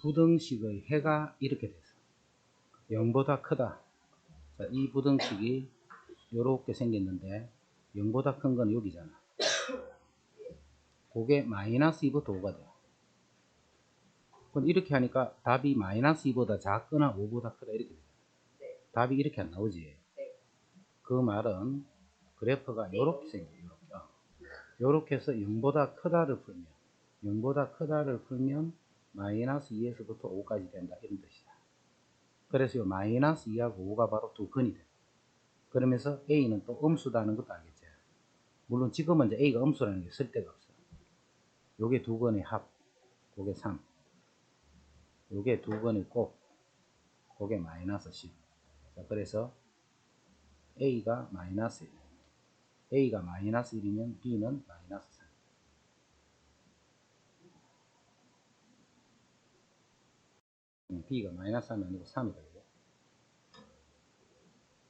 부등식의 해가 이렇게 돼서 0보다 크다. 자, 이 부등식이 이렇게 생겼는데 0보다 큰 건 여기잖아. 그게 마이너스 2부터 5가 돼요. 그럼 이렇게 하니까 답이 마이너스 2보다 작거나 5보다 크다 이렇게 돼요. 네. 답이 이렇게 안 나오지. 네. 그 말은 그래프가 이렇게 생겨요. 이렇게. 어. 요렇게 해서 0보다 크다를 풀면 0보다 크다를 풀면 마이너스 2에서부터 5까지 된다 이런 뜻이다. 그래서 요 마이너스 2하고 5가 바로 두 근이 돼. 그러면서 A는 또 음수다는 것도 알겠지. 물론 지금은 이제 A가 음수라는 게 쓸데가 없어. 요게 두 건의 합, 그게 3. 요게 두 건의 곱, 그게 마이너스 10. 자, 그래서 A가 마이너스 1. A가 마이너스 1이면 B는 마이너스 3. 음, B가 마이너스 3이 아니고 3이다.